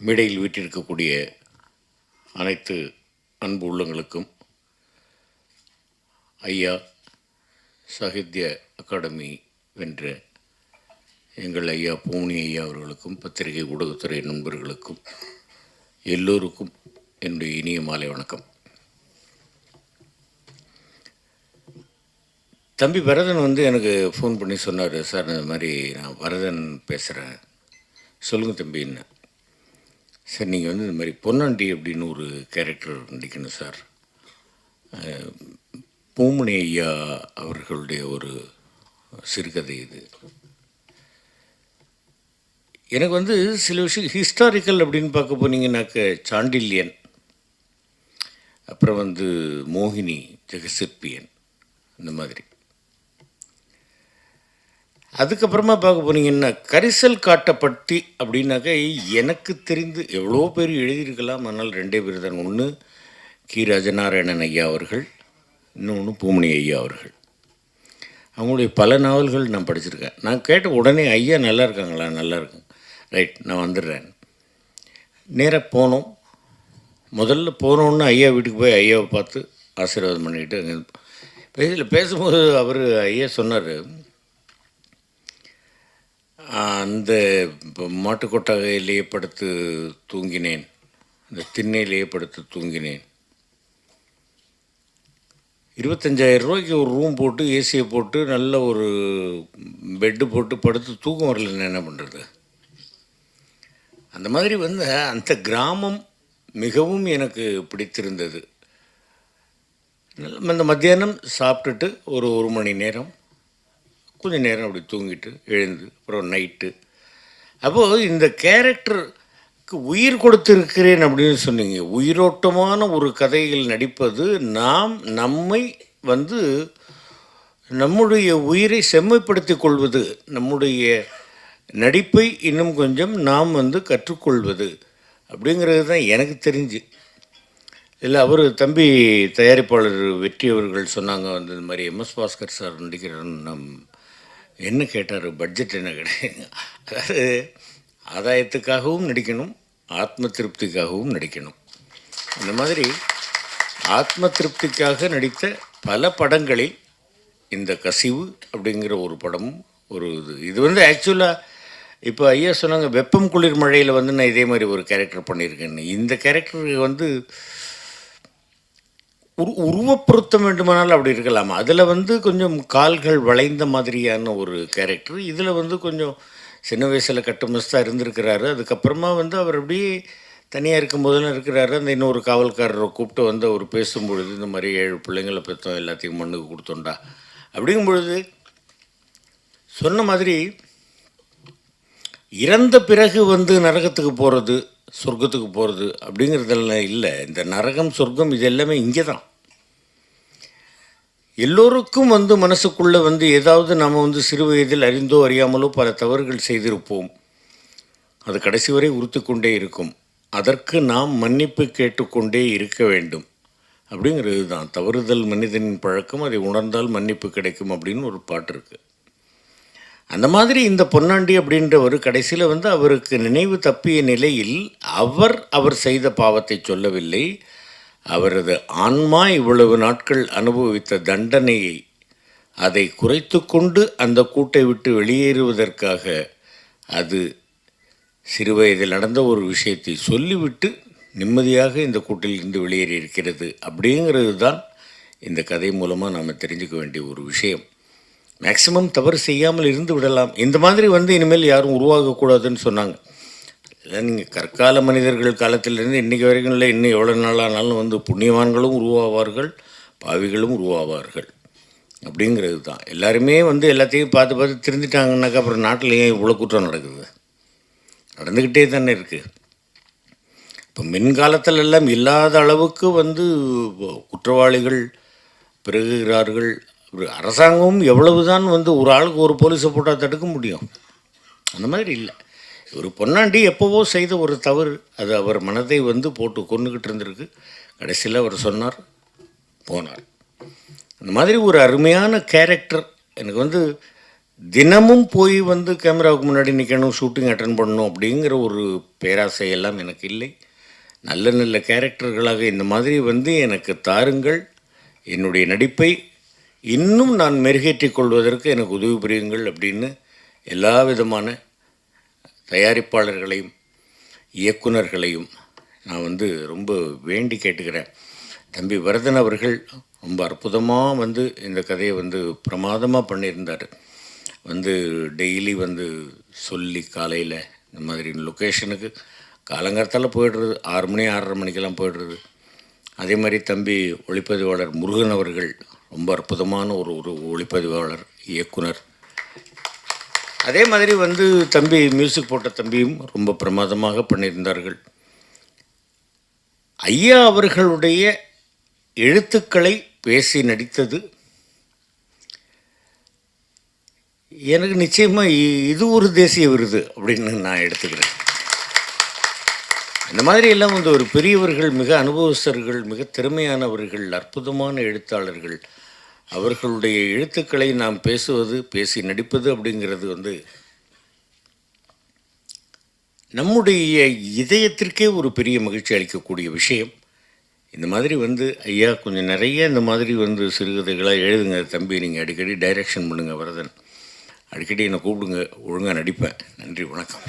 மேடையில் வீட்டிருக்கக்கூடிய அனைத்து அன்பு உள்ளங்களுக்கும் ஐயா சாகித்ய அகாடமி வென்ற எங்கள் ஐயா பூனி ஐயா அவர்களுக்கும் பத்திரிகை ஊடகத்துறை நண்பர்களுக்கும் எல்லோருக்கும் என்னுடைய இனிய மாலை வணக்கம். தம்பி வரதன் வந்து எனக்கு ஃபோன் பண்ணி சொன்னார் சார் இந்த மாதிரி நான் வரதன் பேசுகிறேன் சொல்லுங்கள் தம்பின்னு சார் நீங்கள் வந்து இந்த மாதிரி பொன்னாண்டி அப்படின்னு ஒரு கேரக்டர் நடிக்கணும் சார். பூமணி ஐயா அவர்களுடைய ஒரு சிறுகதை இது. எனக்கு வந்து சில விஷயம் ஹிஸ்டாரிக்கல் அப்படின்னு பார்க்க போனீங்கன்னாக்க சாண்டில்யன் அப்புறம் வந்து மோகினி ஜெகசிற்பியன் இந்த மாதிரி. அதுக்கப்புறமா பார்க்க போனீங்கன்னா கரிசல் காட்டப்பட்டி அப்படின்னாக்க எனக்கு தெரிந்து எவ்வளோ பேர் எழுதியிருக்கலாம். ஆனால் ரெண்டே பேர் தான். ஒன்று கி. ராஜநாராயணன் ஐயா அவர்கள் இன்னொன்று பூமணி ஐயா அவர்கள். அவங்களுடைய பல நாவல்கள் நான் படிச்சிருக்கேன். நான் கேட்ட உடனே ஐயா நல்லா இருக்காங்களா? நல்லா இருக்காங்க ரைட் நான் வந்துடுறேன். நேராக போனோம். முதல்ல போனோன்னு ஐயா வீட்டுக்கு போய் ஐயாவை பார்த்து ஆசீர்வாதம் பண்ணிக்கிட்டு அங்கே இதில் பேசும்போது அவர் ஐயா சொன்னார் அந்த இப்போ மாட்டுக்கொட்டகையிலேயே படுத்து தூங்கினேன். அந்த திண்ணையிலேயே படுத்து தூங்கினேன். இருபத்தஞ்சாயிரம் ரூபாய்க்கு ஒரு ரூம் போட்டு ஏசியை போட்டு நல்ல ஒரு பெட்டு போட்டு படுத்து தூக்கம் வரலன்னு என்ன பண்ணுறது அந்த மாதிரி வந்து அந்த கிராமம் மிகவும் எனக்கு பிடித்திருந்தது. அந்த மத்தியானம் சாப்பிட்டுட்டு ஒரு ஒரு மணி நேரம் கொஞ்ச நேரம் அப்படி தூங்கிட்டு எழுந்து அப்புறம் நைட்டு அப்போது இந்த கேரக்டருக்கு உயிர் கொடுத்திருக்கிறேன் அப்படின்னு சொன்னீங்க. உயிரோட்டமான ஒரு கதையில் நடிப்பது நாம் நம்மை வந்து நம்முடைய உயிரை செம்மைப்படுத்திக் கொள்வது நம்முடைய நடிப்பை இன்னும் கொஞ்சம் நாம் வந்து கற்றுக்கொள்வது அப்படிங்கிறது தான் எனக்கு தெரிஞ்சு. இல்லை அவர் தம்பி தயாரிப்பாளர் வெற்றி அவர்கள் சொன்னாங்க வந்து இந்த மாதிரி எம்எஸ் பாஸ்கர் சார் நடிக்கிறார் நம் என்ன கேட்டார்? பட்ஜெட் என்ன கிடையாது அதாவது ஆதாயத்துக்காகவும் நடிக்கணும் ஆத்ம திருப்திக்காகவும் நடிக்கணும். இந்த மாதிரி ஆத்ம திருப்திக்காக நடித்த பல படங்களில் இந்த கசிவு அப்படிங்கிற ஒரு படமும் ஒரு இது. இது வந்து ஆக்சுவலாக இப்போ ஐயா சொன்னாங்க வெப்பம் குளிர் மழையில் வந்து நான் இதே மாதிரி ஒரு கேரக்டர் பண்ணியிருக்கேன்னு. இந்த கேரக்டருக்கு வந்து உரு உருவப்படுத்த வேண்டுமானால் அப்படி இருக்கலாம். அதில் வந்து கொஞ்சம் கால்கள் வளைந்த மாதிரியான ஒரு கேரக்டர் இதில் வந்து கொஞ்சம் சின்ன வயசில் கட்டுமஸ்தாக இருந்திருக்கிறாரு. அதுக்கப்புறமா வந்து அவர் அப்படியே தனியாக இருக்கும்போதெல்லாம் இருக்கிறாரு. அந்த இன்னொரு காவல்காரரை கூப்பிட்டு வந்து அவர் பேசும்பொழுது இந்த மாதிரி ஏழு பிள்ளைங்களை பெற்றோம் எல்லாத்தையும் மண்ணுக்கு கொடுத்தோண்டா அப்படிங்கும்பொழுது சொன்ன மாதிரி இறந்த பிறகு வந்து நரகத்துக்கு போகிறது சொர்க்கத்துக்கு போகிறது அப்படிங்கிறதெல்லாம் இல்லை. இந்த நரகம் சொர்க்கம் இது எல்லாமே இங்கே தான் எல்லோருக்கும் வந்து மனசுக்குள்ளே வந்து ஏதாவது நாம் வந்து சிறு வயதில் அறிந்தோ அறியாமலோ பல தவறுகள் செய்திருப்போம். அது கடைசி வரை உறுத்து கொண்டே இருக்கும். அதற்கு நாம் மன்னிப்பு கேட்டுக்கொண்டே இருக்க வேண்டும். அப்படிங்கிறது தான். தவறுதல் மனிதனின் பழக்கம் அதை உணர்ந்தால் மன்னிப்பு கிடைக்கும் அப்படின்னு ஒரு பாட்டு இருக்குது அந்த மாதிரி இந்த பொன்னாண்டி அப்படின்றவர் கடைசியில் வந்து அவருக்கு நினைவு தப்பிய நிலையில் அவர் அவர் செய்த பாவத்தை சொல்லவில்லை. அவரது ஆன்மா இவ்வளவு நாட்கள் அனுபவித்த தண்டனையை அதை குறைத்து கொண்டு அந்த கூட்டை விட்டு வெளியேறுவதற்காக அது சிறுவயதில் நடந்த ஒரு விஷயத்தை சொல்லிவிட்டு நிம்மதியாக இந்த கூட்டில் இருந்து வெளியேறி இருக்கிறது அப்படிங்கிறது தான் இந்த கதை மூலமாக நாம் தெரிஞ்சுக்க வேண்டிய ஒரு விஷயம். மேக்சிமம் தவறு செய்யாமல் இருந்து விடலாம். இந்த மாதிரி வந்து இனிமேல் யாரும் உருவாகக்கூடாதுன்னு சொன்னாங்க. இல்லை நீங்கள் கற்கால மனிதர்கள் காலத்திலிருந்து இன்றைக்கி வரைக்கும் இல்லை இன்னும் எவ்வளோ நாளானாலும் வந்து புண்ணியவான்களும் உருவாவார்கள் பாவிகளும் உருவாவார்கள். அப்படிங்கிறது தான். எல்லாருமே வந்து எல்லாத்தையும் பார்த்து பார்த்து திருந்திட்டாங்கன்னாக்கா அப்புறம் நாட்டில் ஏன் இவ்வளோ குற்றம் நடக்குது? நடந்துக்கிட்டே தானே இருக்குது இப்போ மின்காலத்தில் எல்லாம் இல்லாத அளவுக்கு வந்து குற்றவாளிகள் பெருகுகிறார்கள். ஒரு அரசாங்கமும் எவ்வளவுதான் வந்து ஒரு ஆளுக்கு ஒரு போலீஸை போட்டால் தடுக்க முடியும். அந்த மாதிரி இல்லை. ஒரு பொன்னாண்டி எப்போவோ செய்த ஒரு தவறு அது அவர் மனதை வந்து போட்டு கொண்டுக்கிட்டு இருந்திருக்கு. கடைசியில் அவர் சொன்னார் போனார். அந்த மாதிரி ஒரு அருமையான கேரக்டர் எனக்கு வந்து தினமும் போய் வந்து கேமராவுக்கு முன்னாடி நிற்கணும் ஷூட்டிங் அட்டன் பண்ணணும் அப்படிங்கிற ஒரு பேராசை எல்லாம் எனக்கு இல்லை. நல்ல நல்ல கேரக்டர்களாக இந்த மாதிரி வந்து எனக்கு தாருங்கள். என்னுடைய நடிப்பை இன்னும் நான் மெருகேற்றிக் கொள்வதற்கு எனக்கு உதவி புரியுங்கள் அப்படின்னு எல்லா விதமான தயாரிப்பாளர்களையும் இயக்குனர்களையும் நான் வந்து ரொம்ப வேண்டி கேட்டுக்கிறேன். தம்பி வரதன் அவர்கள் ரொம்ப அற்புதமாக வந்து இந்த கதையை வந்து பிரமாதமாக பண்ணியிருந்தார். வந்து டெய்லி வந்து சொல்லி காலையில் இந்த மாதிரி லொக்கேஷனுக்கு காலங்காலத்தால் போயிடுறது ஆறு மணி ஆறரை மணிக்கெல்லாம் போயிடுறது. அதே மாதிரி தம்பி ஒளிப்பதிவாளர் முருகன் அவர்கள் ரொம்ப அற்புதமான ஒரு ஒரு ஒளிப்பதிவாளர் இயக்குனர். அதே மாதிரி வந்து தம்பி மியூசிக் போட்ட தம்பியும் ரொம்ப பிரமாதமாக பண்ணியிருந்தார்கள். ஐயா அவர்களுடைய எழுத்துக்களை பேசி நடித்தது. எனக்கு நிச்சயமாக இது ஒரு தேசிய விருது அப்படின்னு நான் எடுத்துக்கிறேன். இந்த மாதிரி எல்லாம் வந்து ஒரு பெரியவர்கள் மிக அனுபவஸ்தர்கள் மிக திறமையானவர்கள் அற்புதமான எழுத்தாளர்கள் அவர்களுடைய எழுத்துக்களை நாம் பேசுவது பேசி நடிப்பது அப்படிங்கிறது வந்து நம்முடைய இதயத்திற்கே ஒரு பெரிய மகிழ்ச்சி அளிக்கக்கூடிய விஷயம். இந்த மாதிரி வந்து ஐயா கொஞ்சம் நிறைய இந்த மாதிரி வந்து சிறுகதைகளாக எழுதுங்க தம்பி. நீங்கள் அடிக்கடி டைரக்ஷன் பண்ணுங்கள் வரதன். அடிக்கடி என்னை கூப்பிடுங்க ஒழுங்காக நடிப்பேன். நன்றி வணக்கம்.